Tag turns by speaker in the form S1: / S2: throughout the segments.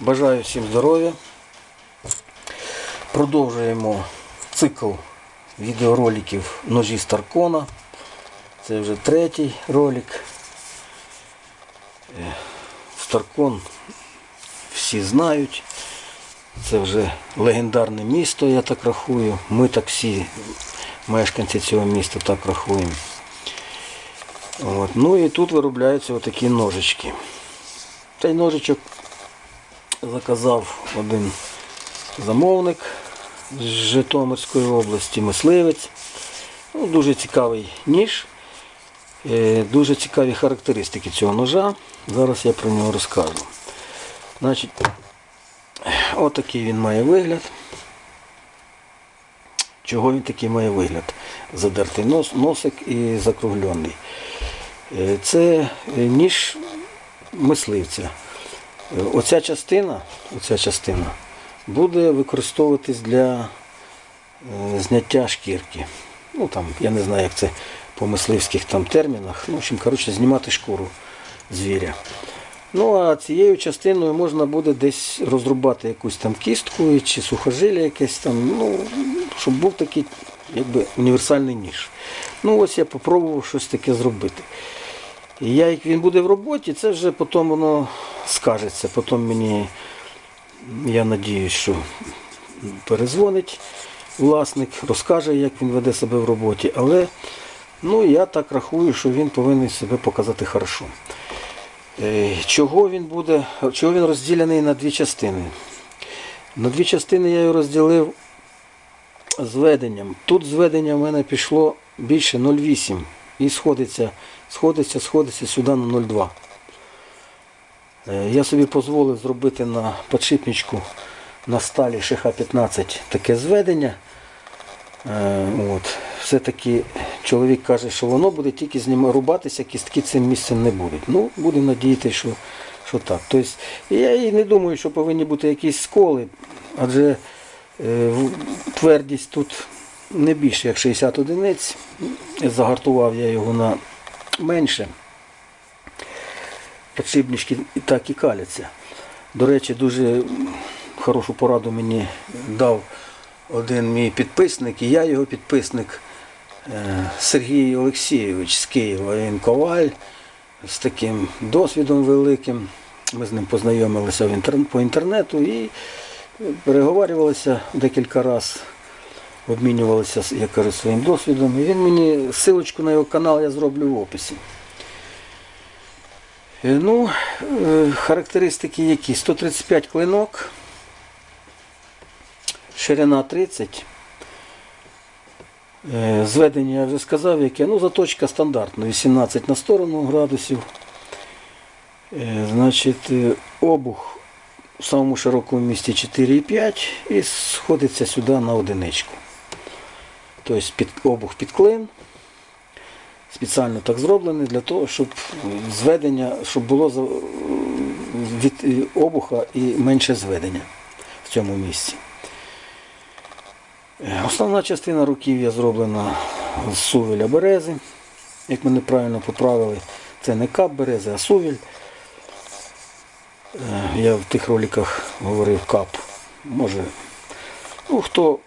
S1: Бажаю всім здоров'я. Продовжуємо цикл відеороликів ножі Старкона. Це вже третій ролик. Е, Старкон всі знають. Це вже легендарне місто, я так рахую. Ми так всі мешканці цього міста так рахуємо. От. Ну і тут виробляються отакі ножички. Цей ножичок заказав один замовник з Житомирської області, мисливець. Ну, дуже цікавий ніж, е, дуже цікаві характеристики цього ножа. Зараз я про нього розкажу. Значить, отакий він має вигляд. Чого він такий має вигляд? Задертий нос, носик і закруглений. Е, Це е, ніж мисливця. Оця частина, оця частина буде використовуватись для е, зняття шкірки. Ну там, я не знаю, як це по мисливських там термінах. Ну, в общем, коротше, знімати шкуру звіря. Ну, а цією частиною можна буде десь розрубати якусь там кістку чи сухожилля якесь там, ну, щоб був такий якби універсальний ніж. Ну, ось я попробував щось таке зробити. І я, як він буде в роботі, це вже потім воно скажеться. Потім мені, я надіюсь, що перезвонить власник, розкаже, як він веде себе в роботі. Але ну, я так рахую, що він повинен себе показати хорошо. Е, Чого він буде, чого він розділений на дві частини? На дві частини я його розділив зведенням. Тут зведення в мене пішло більше 0,8 і сходиться, сходиться, сходиться сюди на 0,2. Е, Я собі дозволив зробити на подшипничку на сталі ШХ-15 таке зведення. Е, От. Все-таки чоловік каже, що воно буде тільки зніма- рубатися, кістки цим місцем не будуть. Ну, будемо надіятися, що, що так. Тобто, я і не думаю, що повинні бути якісь сколи, адже е, твердість тут не більше, як 60 одиниць. Загартував я його на менше. Подшипнички і так і каляться. До речі, дуже хорошу пораду мені дав один мій підписник, і я його підписник е, Сергій Олексійович з Києва. Він коваль з таким досвідом великим. Ми з ним познайомилися по інтернету і переговорювалися декілька разів, обмінювалися, я кажу, своїм досвідом. І він мені силочку на його канал я зроблю в описі. Е, Ну, е, характеристики які? 135 клинок, ширина 30. Е, Зведення я вже сказав, яке. Ну, заточка стандартна, 18 на сторону градусів. Значить, обух в самому широкому місці 4,5 і сходиться сюди на одиничку. Тобто під, обух під клин. Спеціально так зроблений для того, щоб зведення, щоб було від обуха і менше зведення в цьому місці. Е, Основна частина руків'я зроблена з сувеля берези. Як мене правильно поправили, це не кап берези, а сувель. Е, Я в тих роликах говорив кап. Може, ну, хто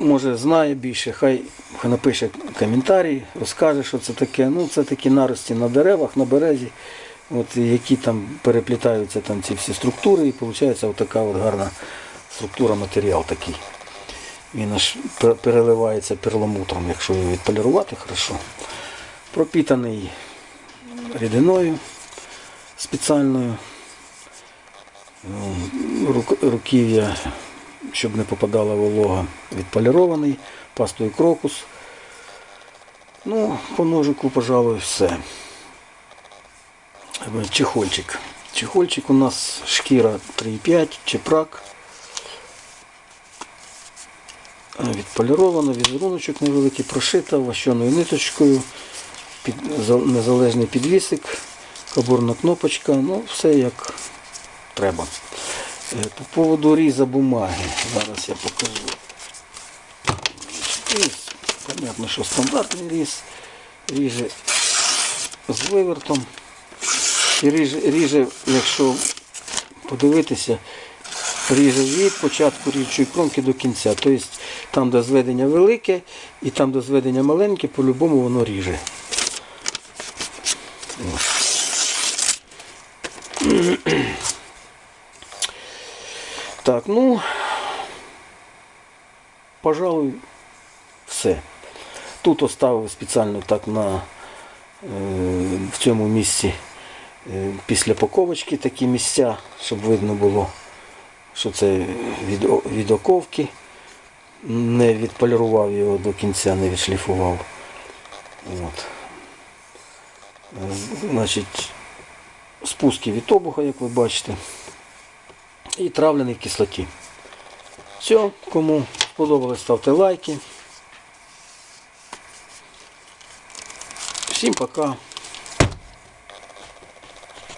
S1: може знає більше, хай, напише коментарі, розкаже, що це таке. Ну, це такі нарості на деревах, на березі, от, які там переплітаються там ці всі структури, і виходить отака от гарна структура, матеріал такий. Він аж переливається перламутром, якщо його відполірувати хорошо. Пропітаний рідиною спеціальною. Рук- Руків'я, щоб не попадала волога, відполірований, пастою крокус. Ну, по ножику, пожалуй, все. Е, Чехольчик. Чехольчик у нас шкіра 3,5, чепрак. Е, Відполіровано, візеруночок невеликий, прошита ващеною ниточкою, під, незалежний підвісик, кабурна кнопочка, ну все як треба. Е, По поводу різа бумаги, зараз я покажу. Понятно, що стандартний різ, ріже з вивертом. І ріже, ріже, якщо подивитися, ріже від початку річої кромки до кінця. Тобто там, де зведення велике і там, де зведення маленьке, по-любому воно ріже. Так, ну, пожалуй, все. Тут оставив спеціально так на е, в цьому місці е, після паковочки такі місця, щоб видно було, що це від, від оковки. Не відполірував його до кінця, не відшліфував. От. Значить, спуски від обуха, як ви бачите, і травлений в кислоті. Все, кому сподобалось, ставте лайки. Всім пока.